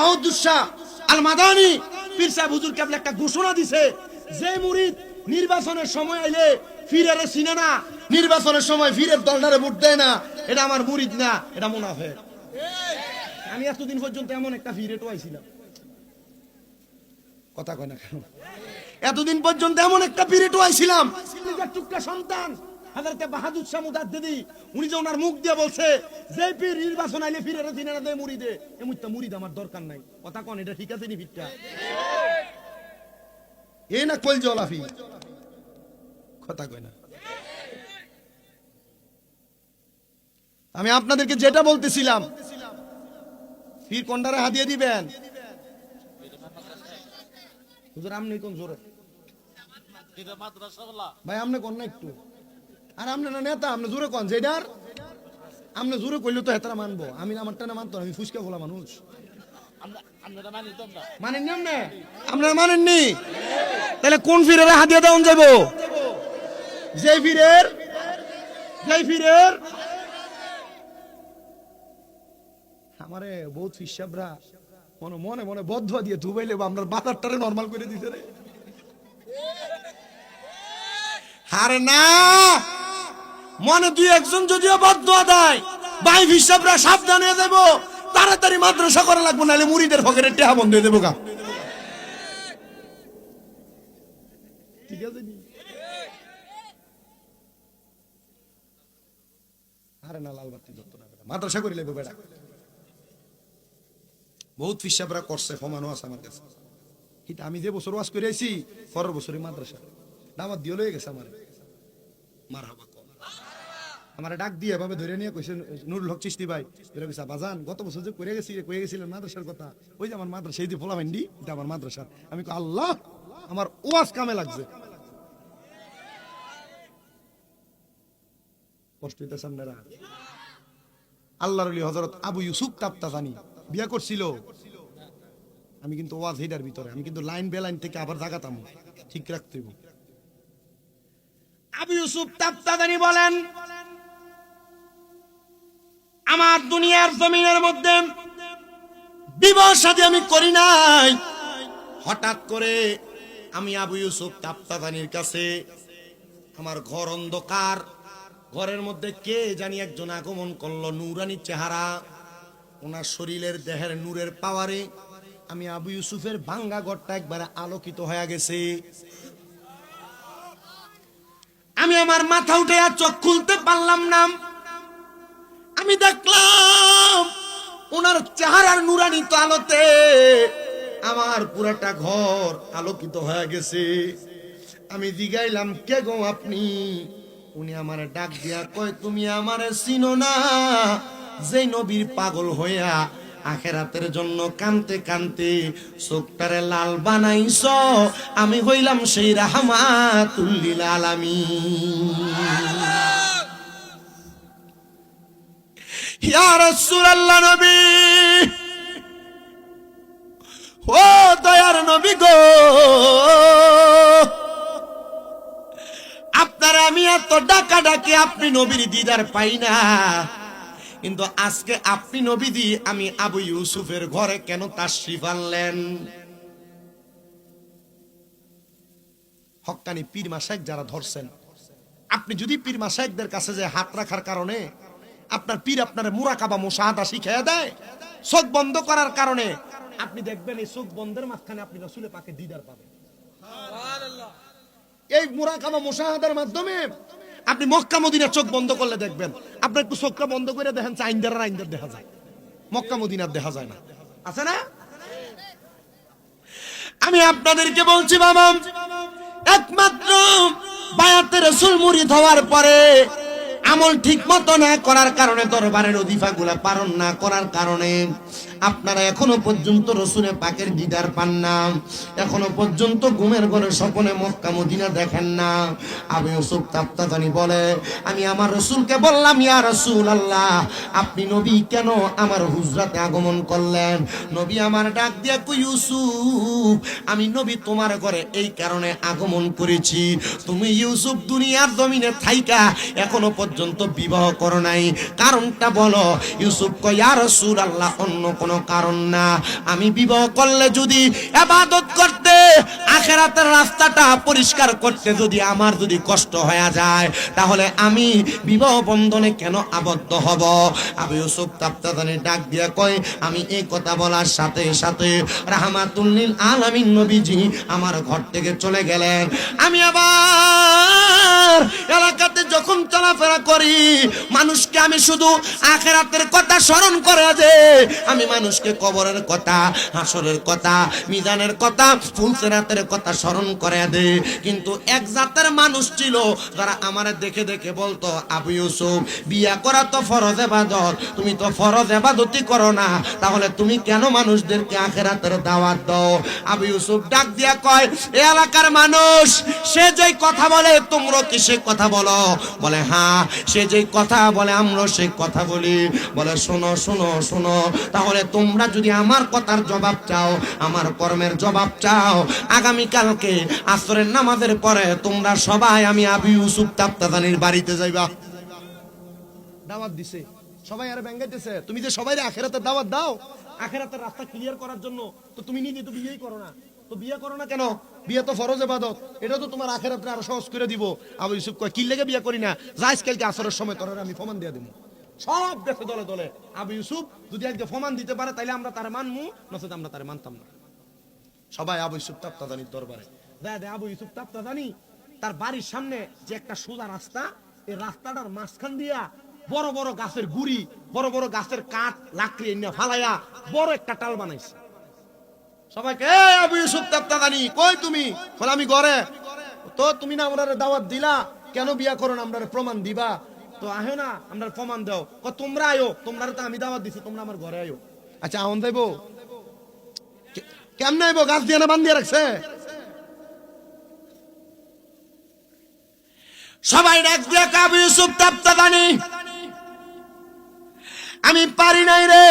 বাহাদুর শাহ আল মাদানি পীর সাহেব হুজুর কেবল একটা ঘোষণা দিছে, যে মুরিদ নির্বাচনের সময় আইলে ফিরের চিনে না, নির্বাচনের সময় ফিরের দলটারে ভোট দেয় না, এটা আমার মুরিদ না, এটা মুনাফেক আমি এতদিন পর্যন্ত এমন একটা ফিরে টোয়াইছিলাম। কথা কয় না কেন? এতদিন পর্যন্ত এমন একটা পিরিয়ড আইছিলাম টুকরা সন্তান হাজারকে বাহাদুর শাহ মুদাদ্দিদি উনি যে ওনার মুখ দিয়ে বলছে যে পীর নির্বাচন আইলে ফিরে দিনে না দেয় মুড়িদে এমুইটা মুড়িদ আমার দরকার নাই। কথা কন এটা ঠিক আছে নি এ না কল জলাফি কথা না। আমি আপনাদেরকে যেটা বলতেছিলাম ফির কোনটারে হাতিয়ে দিবেন? হুজুর আমনি কোন জোরে? ভাই আমনে কোন না একটু? আর আমনে না নেতা, আমনে জোরে কোন যেটার আমনে জোরে কইলে তো হেতারা মানবো। আমি আমারটা না মানতো আমি ফুসকা বলা মানুষ। আপনারা আমারে বহুত হিসাবরা মনে মনে মনে বদ্ধ দিয়ে ধুবাইলে আপনার বাজারটারে নরমাল করে দিতে রে। আরে না! মনে দুই একজন যদিও বদ্ধ দেয় ভাই হিসাবরা সাবধান দেবো। তাড়াতাড়ি মাদ্রাসা করা লাগবো, নাহলে মুড়িদের ফকের টেহা বন্ধ হয়ে দেবো গা। মাদ্রাসা করে বহুত আছে আমি যে দিয়ে লয়ে গেছে আমার। আমার ডাক দিয়ে এভাবে ধরে নিয়ে কইছে, নুরুল হক চিস্তি ভাই। ধরে কইছে বাজান গত বছর যে করে গেছি কয়ে গেছিলেন মাদ্রাসার কথা, ওই যে আমার মাদ্রাসা, এই যে ফোলা ভেন্ডি এটা আমার মাদ্রাসা। আমি আল্লাহ, আমার ওয়াজ কামে লাগছে। কষ্ট হইতেছে আপনারা। আল্লাহর আলী হজরত আবু ইউসুফ তাপ্তা জানি বিয়া করছিল। আমি কিন্তু ওয়াজ হেডার ভিতরে, আমি কিন্তু লাইন বে লাইন থেকে আবার জাগাতাম। ঠিক রাখতে। আবু ইউসুফ তাপ্তাদানি বলেন আমার দুনিয়ার জমিনের মধ্যে বিবাহ সাথে আমি করি নাই। হঠাৎ করে আমি আবু ইউসুফ তাপ্তাদানির কাছে আমার ঘর অন্ধকার, ঘরের মধ্যে কে জানি একজন আগমন করল, নুরানি চেহারা, ওনার শরীরের দেহের নূরের পাওয়ারে আমি আবু ইউসুফের ভাঙ্গা ঘরটা একবারে আলোকিত হয়ে গেছে। আমি আমার মাথা উঠে আর চোখ খুলতে পারলাম না। আমি দেখলাম ওনার চেহারার নুরানিত আলোতে আমার পুরাটা ঘর আলোকিত হয়ে গেছে। আমি জিগাইলাম, কে গো আপনি? উনি আমার ডাক দিয়া কয়, তুমি আমারে চিনো না যে নবীর পাগল হইয়া আখেরাতের জন্য কানতে কানতে চোখটারে লাল বানাইছ, আমি হইলাম সেই রাহমাতুল্লিল আলামিন। ইয়া নবী। ও দয়ার নবী গো। আপনার, আমি এত ডাকা ডাকে আপনি নবীর দিদার পাই না। কিন্তু আজকে আপনি নবী দি আমি আবু ইউসুফের ঘরে কেন তাশরিফ আনলেন? হক্কানি পীর মাসাইক যারা ধরছেন, আপনি যদি পীর মাসাইকদের কাছে যে হাত রাখার কারণে আপনার পীর আপনার মুরাকাবা মুশাহাদা শিখিয়ে দেয়। চোখ বন্ধ করার কারণে আপনি দেখবেন এই চোখ বন্ধের মাঝখানে আপনি রসুলে পাকে দিদার পাবেন। এই মুরাকাবা মুশাহাদার মাধ্যমে আপনি মক্কা মদিনার চোখ বন্ধ করলে দেখবেন। আপনার একটু চোখটা বন্ধ করে দেখেন চাইন্দার আর আইন্দার দেখা যায়। মক্কা মদিনার দেখা যায় না। আছে না? আমি আপনাদেরকে বলছি বাবা একমাত্র বায়াতে রসুল মুড়ি হওয়ার পরে আমল ঠিক মতো না করার কারণে দরবারের অধিফা গুলা পালন না করার কারণে আপনারা এখনও পর্যন্ত রসুনে পাকের দিদার পান না। এখনও পর্যন্ত ঘুমের ঘরে স্বপনে মক্কা, মদিনা দেখেন না। আমি ইউসুফ তাপ্তাদানি বলে, আমি আমার রসুলকে বললাম, ইয়া রসুল আল্লাহ আপনি নবী কেন আমার হুজরাতে আগমন করলেন? নবী আমার ডাক দিয়া ইউসুফ, আমি নবী তোমার ঘরে এই কারণে আগমন করেছি। তুমি ইউসুফ দুনিয়ার জমিনে থাইকা, এখনও পর্যন্ত বিবাহ করো নাই। কারণটা বলো, ইউসুফ কয়, ইয়া রাসূল আল্লাহ অন্য কোনো কারণ না। আমি বিবাহ করলে যদি আবাদত করতে, আখেরাতের রাস্তাটা পরিষ্কার করতে যদি আমার যদি কষ্ট হয়ে যায়, তাহলে আমি বিবাহ বন্ধনে কেন আবদ্ধ হব? আবু ইউসুফ তাপ্তাদানি ডাক দিয়া কয়, আমি এই কথা বলার সাথে সাথে রাহমাতুল্লিল আলামিন নবীজি আমার ঘর থেকে চলে গেলেন। আমি আবার এলাকাতে যখন চলাফেরা করি। মানুষকে আমি শুধু আখেরাতের কথা স্মরণ করে যে আমি মানুষকে কবরের কথা, হাসরের কথা, মিজানের কথা, ফুলসেরাতের কথা স্মরণ করে দে। কিন্তু এক জাতের মানুষ ছিল যারা আমার দেখে দেখে বলতো, আবু ইউসুফ, বিয়া করা তো ফরজ এবাদত। তুমি তো ফরজ এবাদতই করো না। তাহলে তুমি কেন মানুষদেরকে আখেরাতের দাওয়াত দাও? আবু ইউসুফ ডাক দিয়া কয়, এ এলাকার মানুষ, সে যেই কথা বলে, তোমরা কি সে কথা বলো? বলে হ্যাঁ সে যেই কথা বলে আমরা সেই কথা বলি। বলে, শোনো শোনো শোনো, তাহলে তোমরা যদি আমার কথার জবাব চাও, আমার কর্মের জবাব চাও, আগামীকালকে আসরের নামাজের পরে তোমরা সবাই আমি আবু ইউসুফ তাপ্তাদানির বাড়িতে যাইবা। দাওয়াত দিছে। সবাই আর ব্যাঙ্গাইতেছে। তুমি যে সবাই আখেরাতের দাওয়াত দাও, আখেরাতের রাস্তা ক্লিয়ার করার জন্য, তো তুমি নিজে তো বিয়েই করো না। তো বিয়ে করো না কেন? বিয়ে তো এটা তো তোমার আখেরাতে আরও সহজ করে দিব। আবু ইউসুফ কয় কি লেগে বিয়ে করি না? আসরের সময় আমি ফমান দিয়ে সব দলে দলে। আবু ইউসুফ যদি ফমান দিতে পারে, তাইলে আমরা আমরা মানতাম না। সবাই আবু ইউসুফ দরবারে। দেয় আবু ইউসুফ তাপ্তাদানি, তার বাড়ির সামনে যে একটা সোজা রাস্তা, এই রাস্তাটার মাঝখান দিয়া বড় বড় গাছের গুড়ি, বড় বড় গাছের কাঠ লাকড়ি এনে ফালাইয়া বড় একটা টাল বানাইছে। সবাইকে "এই আবু ইউসুফ তাপ্তাদানি কই তুমি? বলে, আমি ঘরে। তো তুমি না আমরা দাওয়াত দিলা? কেন বিয়া করো না? আমরা প্রমাণ দিবা? তো আহে না আমরা প্রমাণ দাও। ক, তোমরা আয়ো তোমরা তো আমি দাওয়াত দিছি, তোমরা আমার ঘরে আয়ো। আচ্ছা আহন দেবো কেমনে আইবো? গাছ দিয়ে না বান্ধিয়ে রাখছে? সবাই ডাক দিয়ে কাবু ইউসুফ তাপ্তাদানি আমি পারি নাই রে।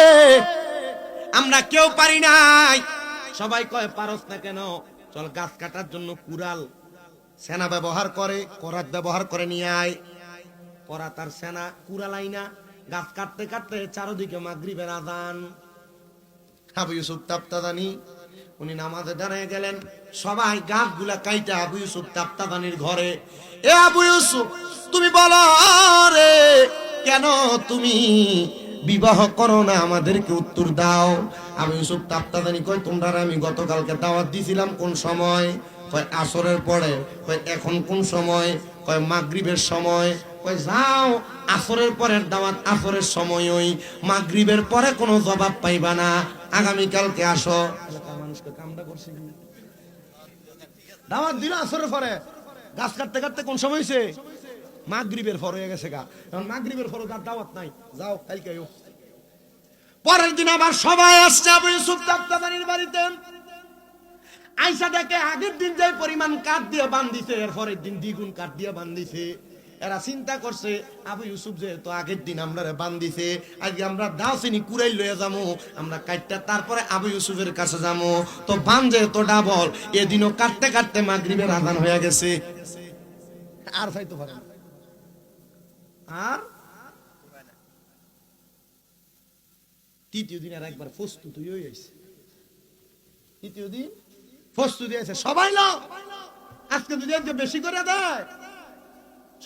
আমরা কেউ পারি নাই। সবাই কয়, পারস না কেন? চল গাছ কাটার জন্য কুড়াল, সেনা ব্যবহার করে করাত ব্যবহার করে নিয়ে আয়। করা তার সেনা কুড়াল আইনা গাছ কাটতে কাটতে চারদিকে মাগরিবের আদান আবু ইউসুফ তাপ্তাদানি, উনি নামাজে দাঁড়িয়ে গেলেন। সবাই গাছগুলা কাইটা আবু ইউসুফ তাপ্তাদানির ঘরে। এ আবু ইউসুফ, তুমি বলো রে, কেন তুমি বিবাহ করো না? আমাদেরকে উত্তর দাও। আবু ইউসুফ তাপ্তাদানি কয় তোমরা আমি গতকালকে দাওয়াত দিছিলাম কোন সময়? কয়, আসরের পরে। কয়, এখন কোন সময়? কয়, মাগরিবের সময়। কয়, যাও, আসরের পরের দাওয়াত আসরের সময়ই। মাগরিবের পরে কোনো জবাব পাইবা না। আগামীকালকে আসো। কামটা দাওয়াত দিল আসরের পরে। গাছ কাটতে কাটতে কোন সময় হয়েছে মাগরিবের ফর হয়ে গেছে গা। এখন মাগরিবের ফর দাওয়াত নাই। যাও, কালকে। পরের দিন আবার সবাই আসছে, আবু ইউসুফ তাপ্তাদানির বাড়িতে। আইসা দেখে আগের দিন যে পরিমাণ কাঠ দিয়ে বান্ধিছে, এর পরের দিন দ্বিগুণ কাঠ দিয়ে বান্ধিছে। এরা চিন্তা করছে, আবু ইউসুফ যে তো আগের দিন আমরা বান্ধিছে, আজকে আমরা দাসিনি কুড়াই লয়ে যাব আমরা কাটটা তারপরে আবু ইউসুফের কাছে যাব তো বান্ধে তো ডাবল, এদিনও কাটতে কাটতে মাগরিবের আদান হয়ে গেছে। আর চাইতে পারে আর? তৃতীয় দিন আর একবার প্রস্তুত হয়ে গেছে তৃতীয় দিন প্রস্তুতি আছে সবাই লো আজকে যদি আজকে বেশি করে দেয়।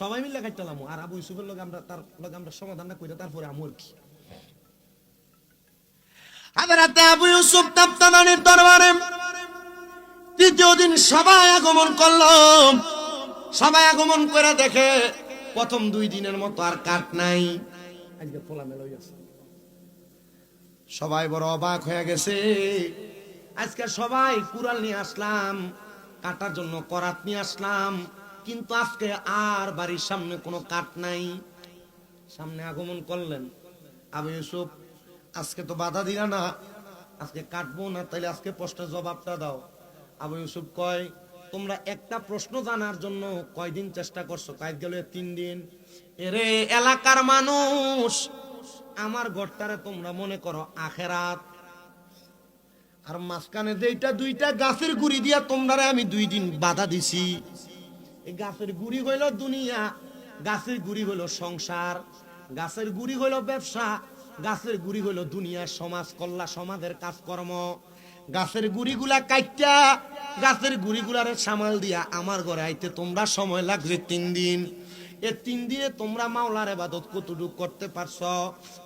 সবাই মিলে খাইতালাম আর আবু ইউসুফের লোক আমরা তার লোক আমরা সমাধানটা করে তারপরে আমর কি। হাজারাতে আবু ইউসুফ তাপ্তামানের দরবারে তৃতীয় দিন সবাই আগমন করল। সবাই আগমন করে দেখে প্রথম দুই দিনের মতো আর কাট নাই। আজকে মেলা হয়ে গেছে। সবাই বড় অবাক হয়ে গেছে। আজকে সবাই কুড়াল নিয়ে আসলাম, কাটার জন্য করাত নিয়ে আসলাম, কিন্তু আজকে আর বাড়ির সামনে কোনো কাঠ নাই। সামনে আগমন করলেন। আবু ইউসুফ, আজকে তো বাধা দিলা না, আজকে কাটবো না, তাইলে আজকে প্রশ্নের জবাবটা দাও। আবু ইউসুফ কয়, তোমরা একটা প্রশ্ন জানার জন্য কয়দিন চেষ্টা করছ? কাজ গেল তিন দিন। এরে, এলাকার মানুষ আমার ঘরটারে তোমরা মনে করো আখেরাত। আর মাঝখানে যেটা দুইটা গাছের গুড়ি দিয়া তোমরা আমি দুই দিন বাধা দিছি। এই গাছের গুড়ি হইল দুনিয়া, গাছের গুড়ি হইল সংসার, গাছের গুড়ি হইল ব্যবসা, গাছের গুড়ি হলো দুনিয়ার সমাজ, কল্লা, সমাজের কাজকর্ম। গাছের গুড়িগুলা কাইটা গাছের গুড়িগুলারে সামাল দিয়া আমার ঘরে আইতে তোমরা সময় লাগছে তিন দিন। এ তিন দিনে তোমরা মাওলার এবাদত কতটুক করতে পারছ?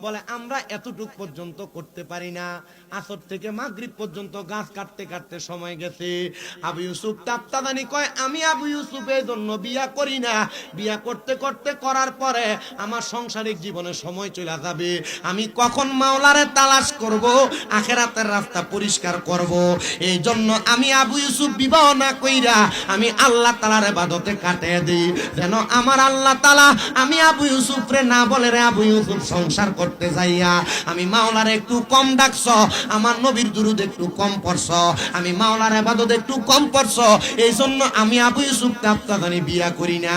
বলে, আমরা এতটুক পর্যন্ত করতে পারি না। আসর থেকে মাগরিব পর্যন্ত গাছ কাটতে কাটতে সময় গেছে। আবু ইউসুফ তাপ্তাদানি কয়, আমি আবু ইউসুফের জন্য বিয়া করি না। বিয়া করতে করতে করার পরে আমার সাংসারিক জীবনে সময় চলে যাবে। আমি কখন মাওলারে তালাশ করব? আখেরাতের রাস্তা পরিষ্কার করব। এই জন্য আমি আবু ইউসুফ বিবাহ না কইরা আমি আল্লাহ তালার এবাদতে কাটিয়ে দিই। যেন আমার আল্লাহ তালা আমি আবু ইউসুফ রে না বলে রে আবু ইউসুফ সংসার করতে যাইয়া, আমি মাওলার একটু কম ডাকছ, আমার নবীর দুরুদ একটু কম পড়ছ, আমি মাওলার আবাদত একটু কম পড়ছ এই জন্য আমি আবু ইউসুফ আপনাকে বিয়া করি না।